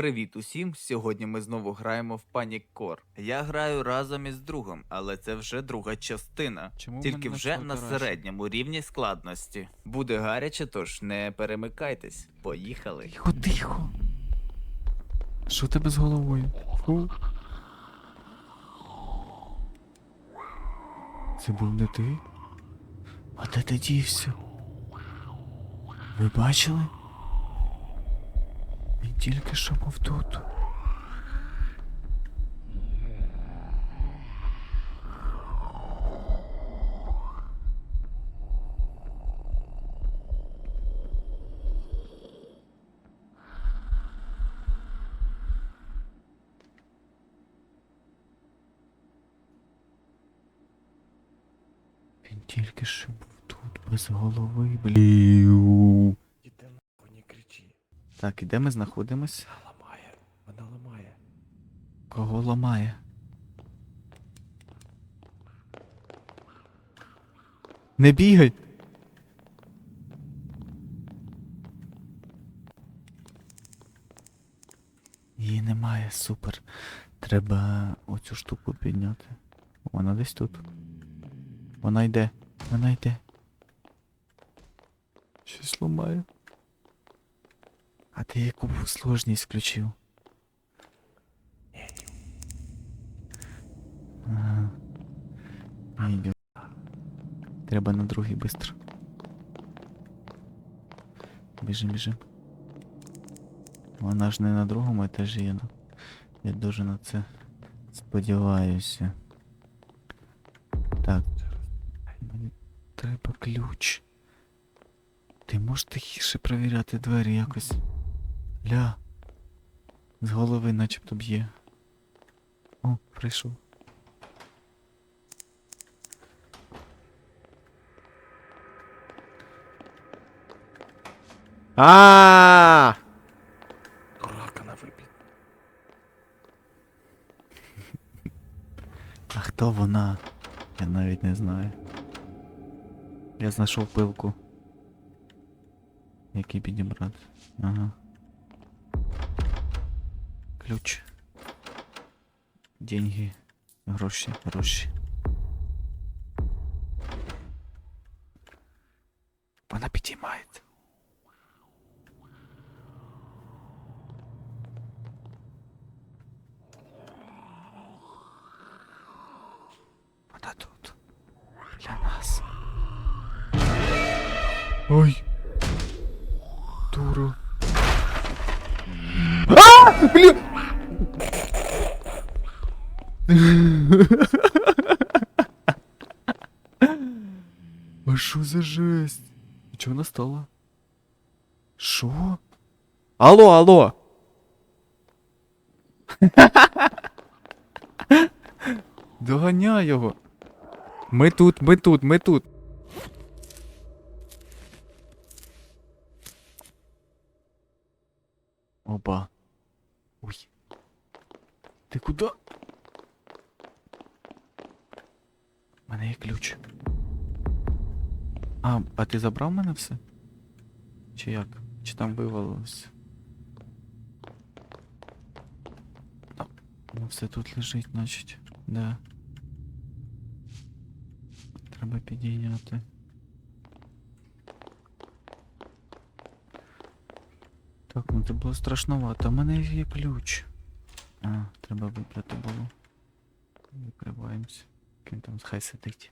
Привіт усім! Сьогодні ми знову граємо в Panic Core. Я граю разом із другом, але це вже друга частина. Чому Тільки вже на середньому рівні складності. Буде гаряче, тож не перемикайтесь. Поїхали. Тихо, тихо. Що тебе з головою? Фу. Це був не ти? А де ти дівся? Ви бачили? Він тільки що був тут. Він тільки що був тут без голови, блів. Іде нахуй, не кричи. Так, і де ми знаходимось? Вона ламає. Вона ламає. Кого ламає? Не бігай! Її немає, супер. Треба оцю штуку підняти. Вона десь тут. Вона йде. Вона йде. Щось ламає. А ти яку сложність включив? Ага. Йде. Треба на другий бистро. Біжим, біжим. Вона ж не на другому етажі. ну. Я дуже на це сподіваюся. Так. Мені треба ключ. Ти можеш тихіше перевіряти двері якось. Ля. З голови начебто б'є. О, прийшов. А! Дурака на вибіг. А хто вона? Я навіть не знаю. Я знайшов пилку. Який підібрати. Ага. Ключ. Деньги. Гроші, гроші. Вона підіймається. Що за жесть? Чого вона стала? Що? Алло, алло! Доганяй його. Ми тут, ми тут, ми тут. Опа. Ой. Ти куди? У мене є ключ. А, а ти забрав мене все? Чи як? Чи там вивалилося? Та, Ну, все тут лежить, значить. Да. Треба підійняти. Так, ну це було страшновато. У мене є ключ. А, треба вибрати було. Викриваємося. Ким там хай сидить.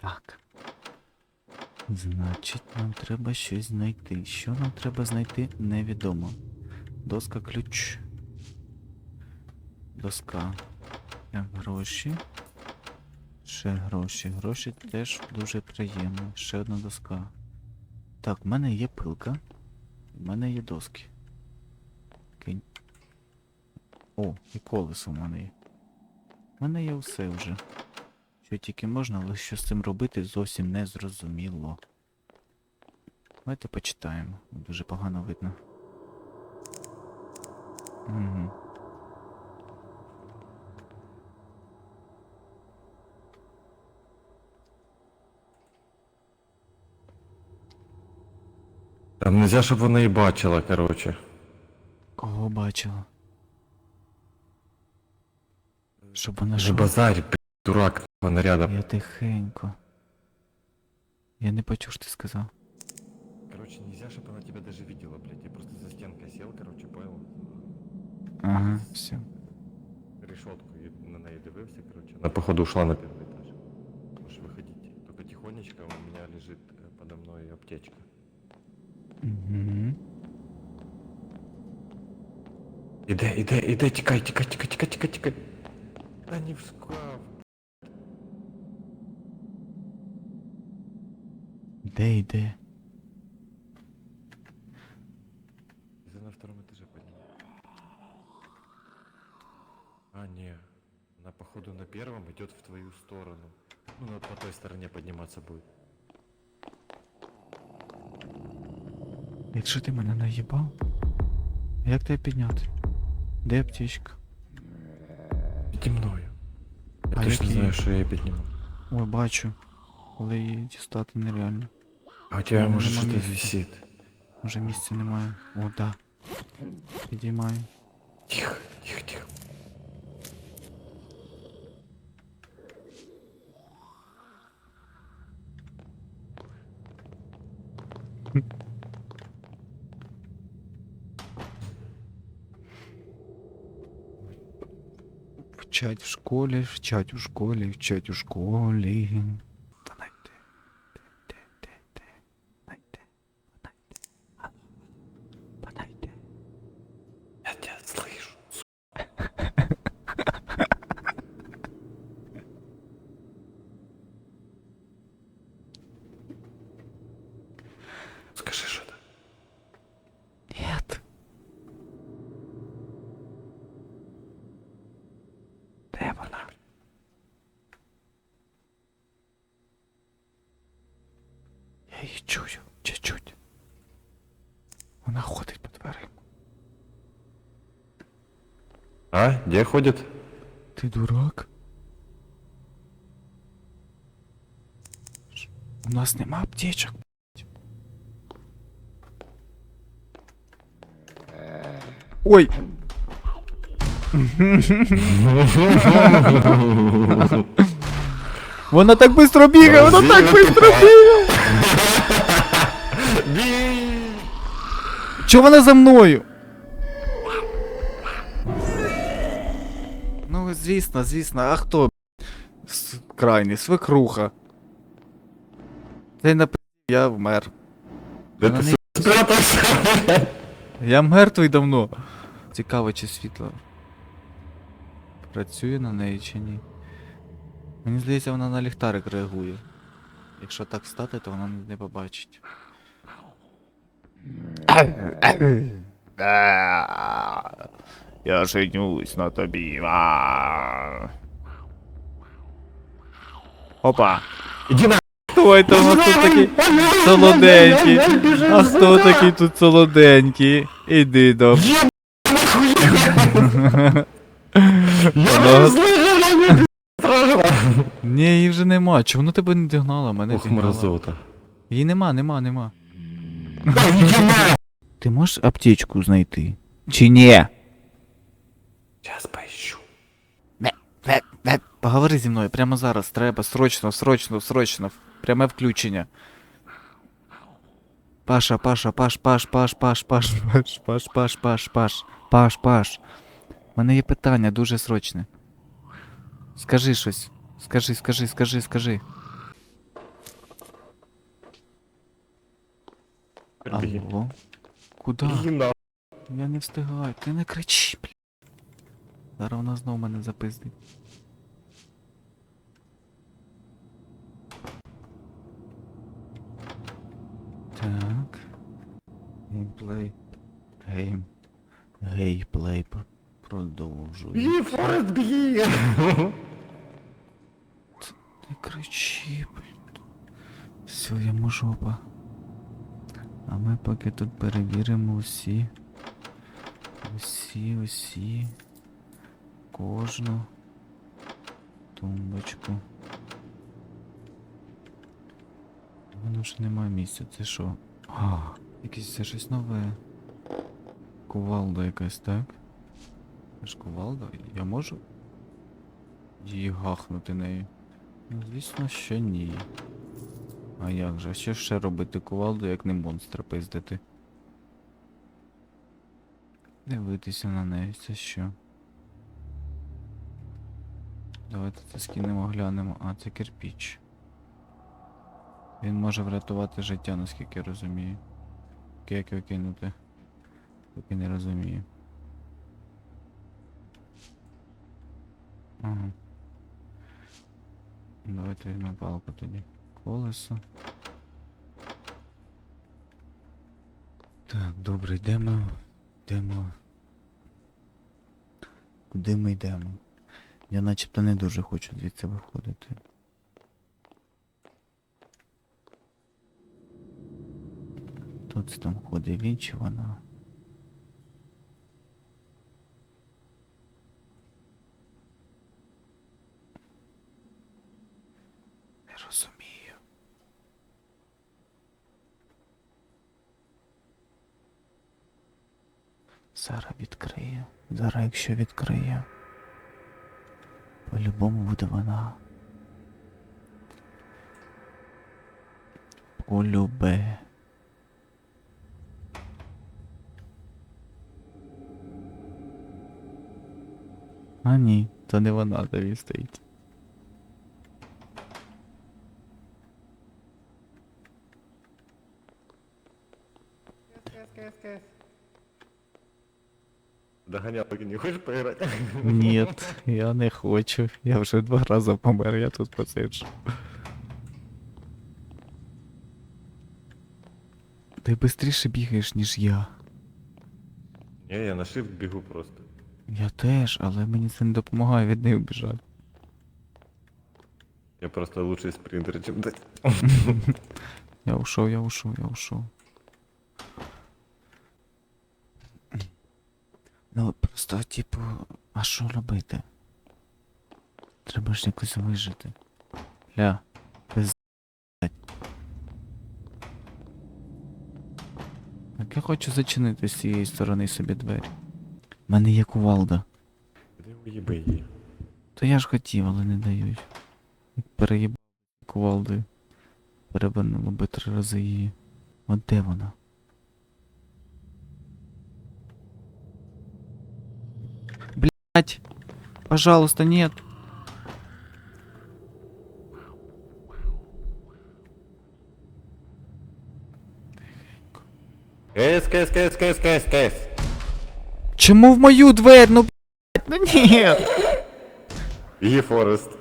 Так. Значить, нам треба щось знайти. Що нам треба знайти, невідомо. Доска ключ. Доска. Гроші. Ще гроші. Гроші теж дуже приємно. Ще одна доска. Так, в мене є пилка. В мене є доски. Кинь. О, і колесо в мене є. В мене є все вже. Що тільки можна, але що з цим робити зовсім не зрозуміло. Давайте почитаємо. Дуже погано видно. Угу. Там нельзя, щоб вона і бачила, короче. Кого бачила? Щоб вона Же що? базарь, дурак, вона рядом. Я тихенько. Я не почув, що ти сказав. Короче, нельзя, чтобы она тебя даже видела, блядь. Я просто за стенкой сел, короче, понял? Ага, все. Решетку і на неї дивився, короче. Она, походу, ушла на первый этаж. Можешь выходить. Только тихонечко у меня лежит э, подо мной аптечка. Угу. Іде, іде, іде, тікай, тікай, тікай, тікай, тікай, тікай. Та не в шкаф. Де йде? Это на втором этаже поднимаю. А, не. Она, походу, на первом идет в твою сторону. Ну, она по той стороне подниматься будет. Якщо ти мене наїбав, як тебе підняти? Де аптечка? Иди мною. Я А точно знаю, что я ее подниму. Ой, бачу. Коли її дістати нереально. А у тебя, Ну, может, нема что-то места. висит. Уже місця немає. О, да. Підіймаю. Тихо, тихо, тихо. Вчать в школі, вчать у школі, вчать у школі. Чую, чуть-чуть. Вона ходить по дверям. А? Где ходит? Ти дурак? У нас нема аптечок. Ой! Вона так быстро бігає, вона так быстро бігає! Чого вона за мною? Ну, звісно, звісно, а хто? Крайній, свекруха. Ти на я вмер. Да Вона ты не- с- Я мертвий давно. Цікаво, чи світло. Працює на неї чи ні. Мені здається, вона на ліхтарик реагує. Якщо так стати, то вона не побачить. Я женюсь на тобі. Опа. Иди на... Хто это у нас тут такий солоденький? А хто такий тут солоденький? Іди до. Ні, її вже нема. Чому вона тебе не догнала? Мене Ох, догнала. мразота. Її нема, нема, нема. Ти можеш аптечку знайти? Чи ні? Сейчас поищу. Поговори зі мною прямо зараз. Треба срочно, срочно, срочно. Пряме включення. Паша, Паша, Паш, Паш, Паш, Паш, Паш, Паш, Паш, Паш, Паш, Паш, Паш, Паш. У мене є питання дуже срочне. Скажи щось. Скажи, скажи, скажи, скажи. Беги. Алло? Куда? Беги на... Я не встигаю. Ти не кричи, блін. Зараз вона знов мене запиздить. Так. Геймплей. Гейм. Геймплей пр- продовжую. Беги, Форест, беги! Не кричи, блін. Все, я жопа. А ми поки тут перевіримо усі. Усі, усі. Кожну тумбочку. Мене вже немає місця, це що? А, якесь це щось нове. кувалда якась, так? Це ж кувалда? Я можу її гахнути нею? Ну, звісно, що ні. А як же? Що ще робити кувалду, як не монстра пиздити? Дивитися на неї, це що? Давайте це скинемо, глянемо. А, це кирпіч. Він може врятувати життя, наскільки я розумію. Як його кинути? Поки не розумію. Ага. Давайте візьмемо палку тоді. Колесо. Так, добре, йдемо. Йдемо. Куди ми йдемо? Я начебто не дуже хочу звідси виходити. Тут там ходить він чи вона. Не розумію. Зараз відкриє. Зараз якщо відкриє. По-любому буде вона. Полюбе. А ні, то не вона тобі стоїть. Догонялки не хочешь поиграть? Ні, я не хочу. Я вже два рази помер, я тут посиджу. Ти швидше бігаєш, ніж я. Не, я на shift бегу просто. Я теж, але мені це не допомагає від неї вбіжати. Я просто лучший спринтер, чем ты. Я ушов, я ушов, я ушов. Ну, просто, типу, а що робити? Треба ж якось вижити. Ля, пиздать. Так я хочу зачинити з цієї сторони собі двері. У мене є кувалда. Где уебай її? То я ж хотів, але не дають. Переїбав кувалдою. Перевернуло би три рази її. От де вона? Мать. Пожалуйста, нет. Кейс, кейс, кейс, кейс, кейс, кейс. Чому в мою дверь? Ну, блядь, ну ні. Є Форест.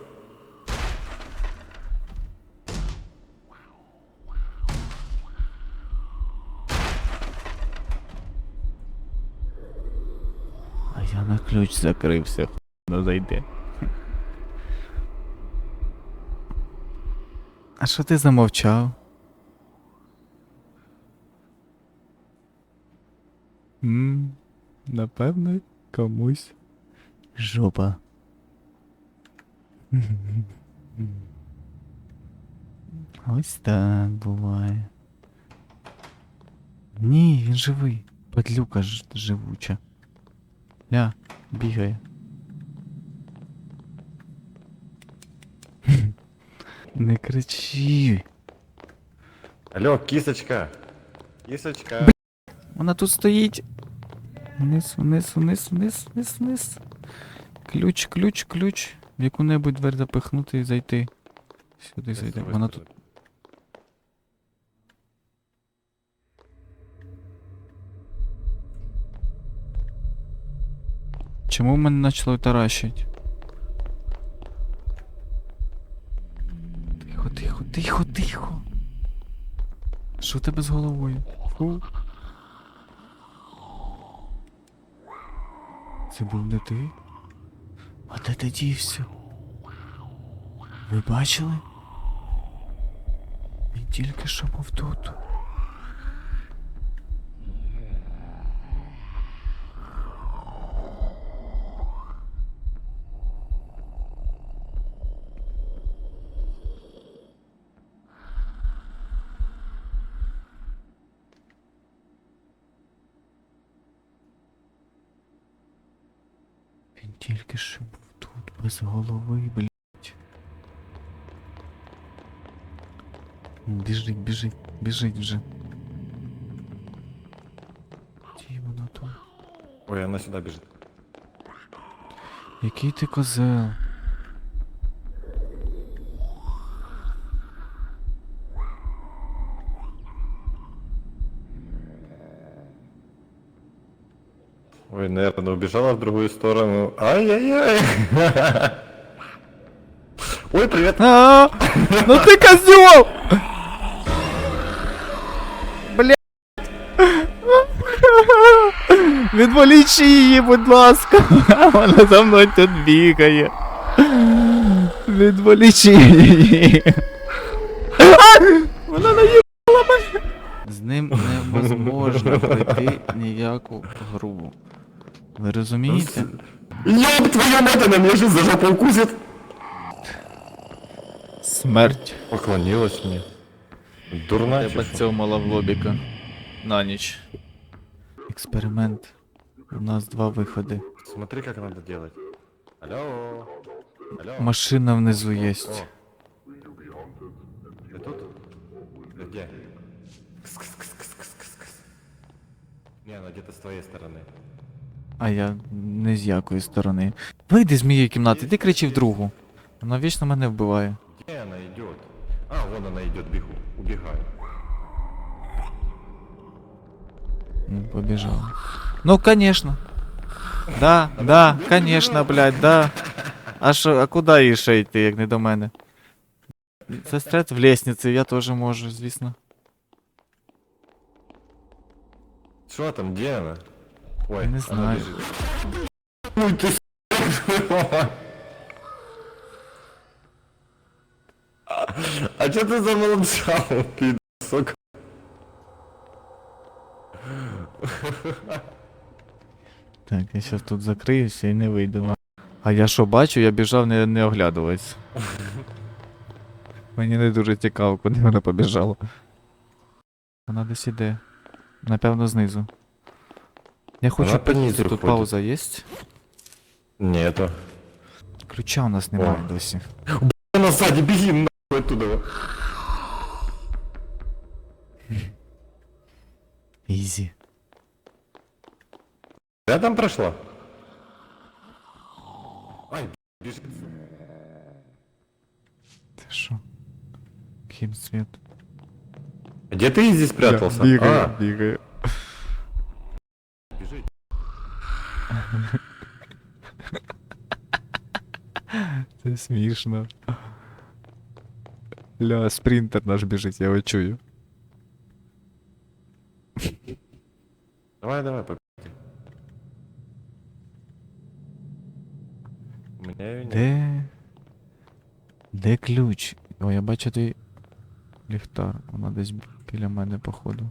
Ключ закрився, хуйно зайде. А що ти замовчав? Ммм, напевно, комусь. Жопа. Ось так буває. Ні, він живий. Падлюка ж живуча. Ля, бігає. Не кричи. Алло, кисочка. Кисочка. Вона тут стоїть. Вниз, вниз, вниз, вниз, вниз, вниз. Ключ, ключ, ключ. В яку-небудь двері запихнути і зайти. Сюди З зайде. Вона тут. Чому мене почало таращить? Тихо, тихо, тихо, тихо. Що тебе з головою? Фу. Це був не ти? А де ти дівся? Ви бачили? Він тільки що був тут. Він тільки що був тут без голови, блять. Біжить, біжить, біжить вже. Ті воно тут. Ой, она сюда бежит. Який ти козел? Ой, наверное, убежала в другую сторону. Ай-яй-яй. Ой, привет. А, ну ти козел! Блять! Відволічи її, будь ласка! Вона за мною тут бігає. Відволічи її. Вона наїбала мене. З ним невозможно пройти ніяку гру. Ви розумієте? Ёб твою мать, она меня сейчас за жопу укусит. Смерть. Поклонилась мне. Дурна Тебе чешу. цьомала в лобіка. На ніч. Експеримент. У нас два виходи. Смотри, как надо делать. Алло. Алло. Машина внизу є. О. Ты тут? Ты где? Кс-кс-кс-кс-кс-кс. Не, она где-то с твоей стороны. А я не з якої сторони. Вийди з моєї кімнати, ти кричи в другу. Вона вічно мене вбиває. Где она идет? А, вон она идет, бегу. Убегаю. Ну, побіжала. Ну, конечно. Да, да, конечно, блядь, да. А що, а куди їй ще йти, як не до мене? Застрять в лестниці, я теж можу, звісно. Что там, где она? Ой, Не знаю. Ой, ты с- А что ты замолчал, пидорок? Так, я зараз тут закриюся і не вийду. на- А я що бачу, я біжав не, не оглядуватись. Мені не дуже цікаво, куди вона побіжала. Вона десь іде. Напевно, знизу. Я хочу Вона по підійти, низу тут ходить. пауза є? Нету. Ключа у нас немає О. досі. Она сзади, беги нахуй оттуда. Ізі. Рядом прошла? Ай, бежит. Ти що? Ким світ? Где ты здесь спрятался? Бігаю, А, бігаю. Це смішно. Ля, спринтер наш біжить, я його чую. Давай, давай, побеги. У ее нет. Де. Де ключ? О, я бачу той ліхтар. Вона десь біля мене, походу.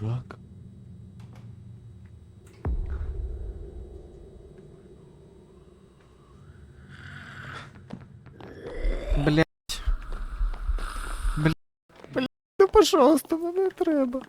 Дурак. Блять. Блять. Блять, ну пожалуйста, ну не треба.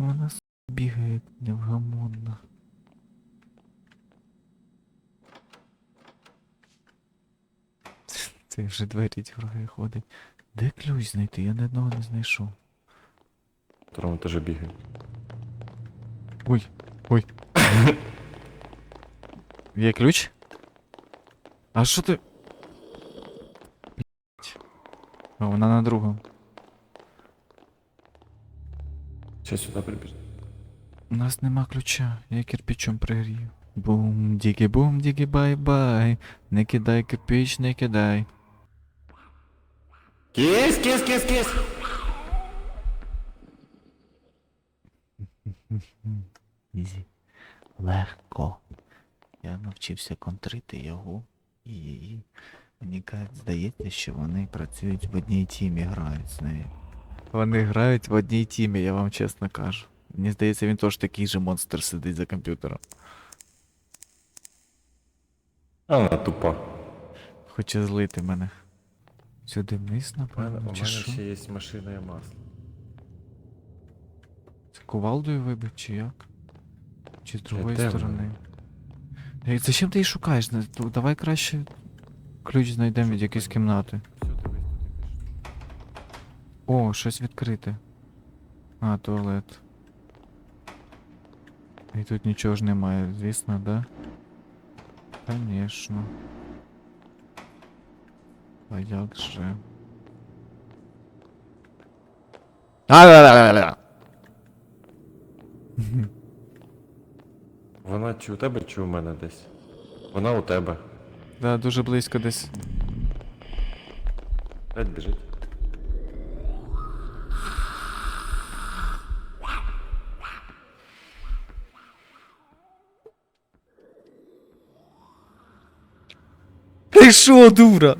Що вона бігає як невгамонна? Це вже двері дергає ходить. Де ключ знайти? Я ні одного не знайшов. На втором этаже бегаю. Ой, ой. Є ключ? А що ти? А вона на другому. Сейчас сюда прибежит. У нас нема ключа, я кирпичом пригрію. Бум, дігі бум, дігі бай бай. Не кидай кирпич, не кидай. Кис, кис, кис, кис! Ізі. Легко. Я навчився контрити його і її. Мені здається, що вони працюють в одній тімі, грають з нею. Вони грають в одній тімі, я вам чесно кажу. Мені здається, він теж такий же монстр сидить за комп'ютером. Она тупа. Хоче злити мене. Сюди вниз, У мене, у мене що? ще є машина і масло. Це кувалдою вибив, чи як? Чи з другої де сторони? Ей, зачем ти її шукаєш? Давай краще ключ знайдемо від якоїсь кімнати. О, щось відкрите. А, туалет. І тут нічого ж немає, звісно, да? Конечно. А як же? А-ля-ля-ля-ля! Вона чи у тебе, чи у мене десь? Вона у тебе. Да, дуже близько десь. П'ять біжить. Ти шо, дура?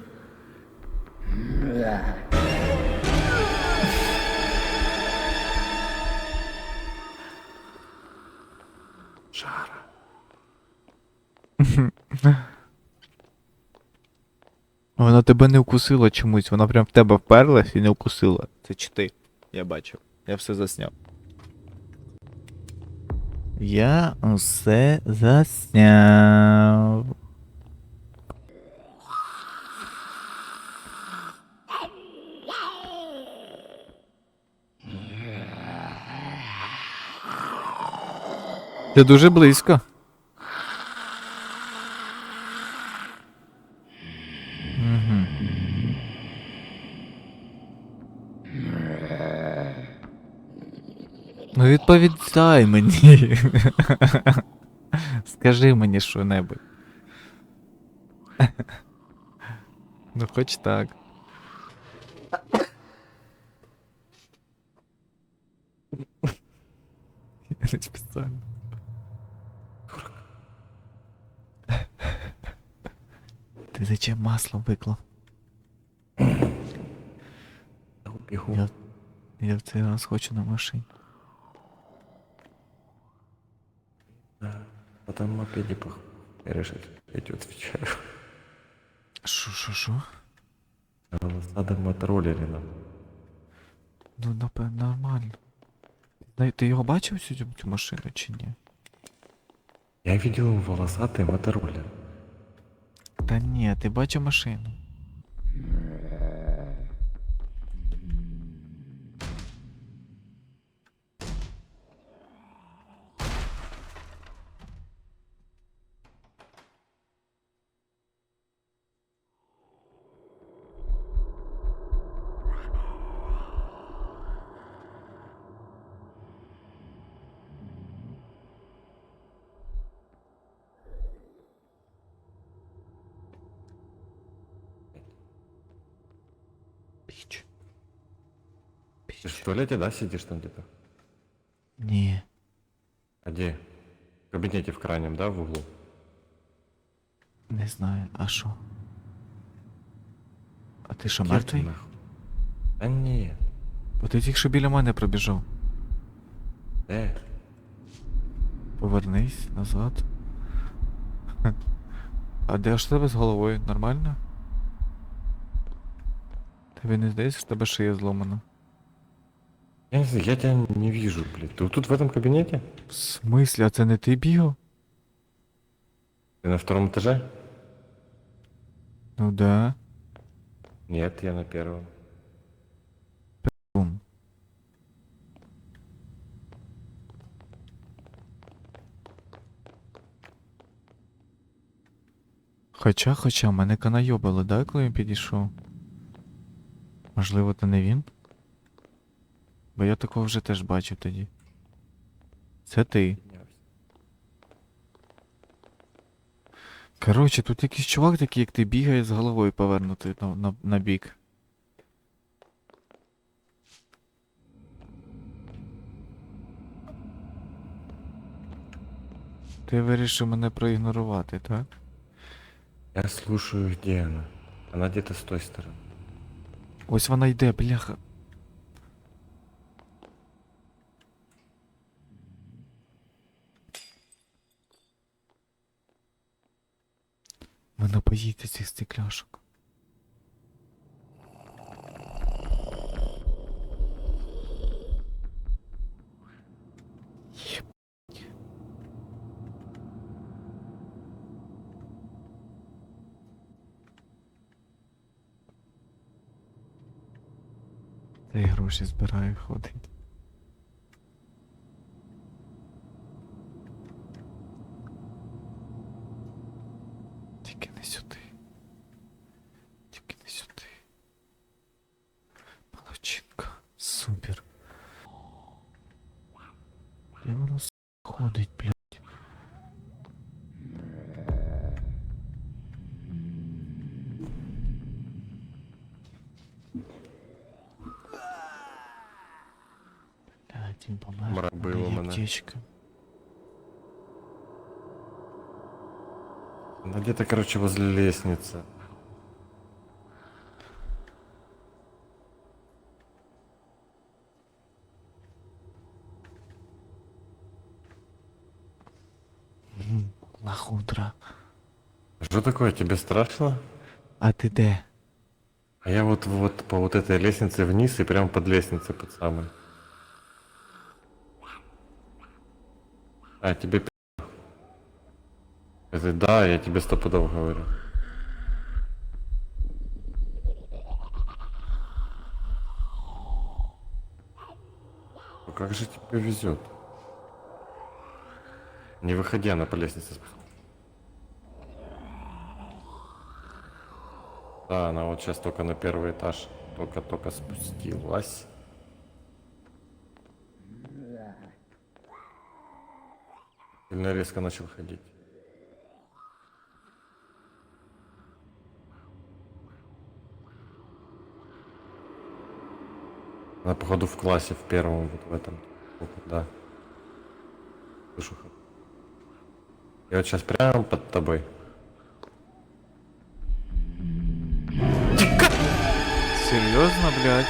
Жара. Вона тебе не вкусила чомусь, вона прям в тебе вперлась і не вкусила. Це чи ти? Я бачив. Я все засняв. Я усе засняв. Це дуже близько. Ну відповідай мені. Скажи мені що-небудь. Ну хоч так. Я не спеціально. Ти зачем масло виклав? Бігу. Я, я в цей раз хочу на машині. Да. А там мопеде пох... Я решил, я тебе отвечаю. Шо, шо, шо? Надо мотороллере нам. Ну, напевно, нормально. Дай, ти його бачив цю, цю машину чи ні? Я видел волосатый мотороллер. Та ні, ти бачив машину. В туалете, да, сидишь там где-то? Ні. А где? В кабинете в крайнем, да, в углу? Не знаю, а що? А ти що, Где ты мертвий? нахуй? Да нет. Бо ти тільки що біля мене пробіжав. Э, Повернись назад. А де ж тебе з головою? Нормально? Тобі не здається, що в тебе шия зломана? я не знаю, я тебя не вижу, блядь. Ты вот тут в этом кабинете? В смислі, а це не ти бігав? Ты на втором этаже? Ну да. Нет, я на первом. Бум. Хоча, хоча, мене канайобило, да, коли він підійшов? Можливо, то не він? Бо я такого вже теж бачив тоді. Це ти. Коротше, тут якийсь чувак такий, як ти бігає з головою повернутий на, на, на бік. Ти вирішив мене проігнорувати, так? Я слушаю, где она. Она где-то с той стороны. Ось вона йде, бляха. Ви напоїте цих стекляшок. Та й гроші збираю, ходить. Він помер. Мрак в мене є аптечка. Она где-то, короче, возле лестницы. М, Лахудра. Что такое, тебе страшно? А ти де? А я вот, вот по вот этой лестнице вниз и прям под лестницей под самой. А, тебе. Это да, я тебе стопудово говорю. Ну как же тебе везет? Не выходи, она по лестнице. Да, она вот сейчас только на первый этаж. Только-только спустилась. Сильно резко начал ходить. Она, походу, в классе, в первом, вот в этом. Да. Слышу. Я вот сейчас прямо под тобой. Серйозно, блядь?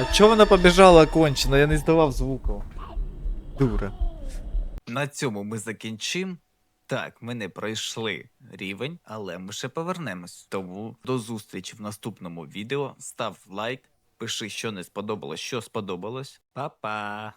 А чого вона побіжала кончено? Я не здавав звуку. Дура. На цьому ми закінчимо. Так, ми не пройшли рівень, але ми ще повернемось. Тому до зустрічі в наступному відео. Став лайк, пиши, що не сподобалось, що сподобалось. Па-па!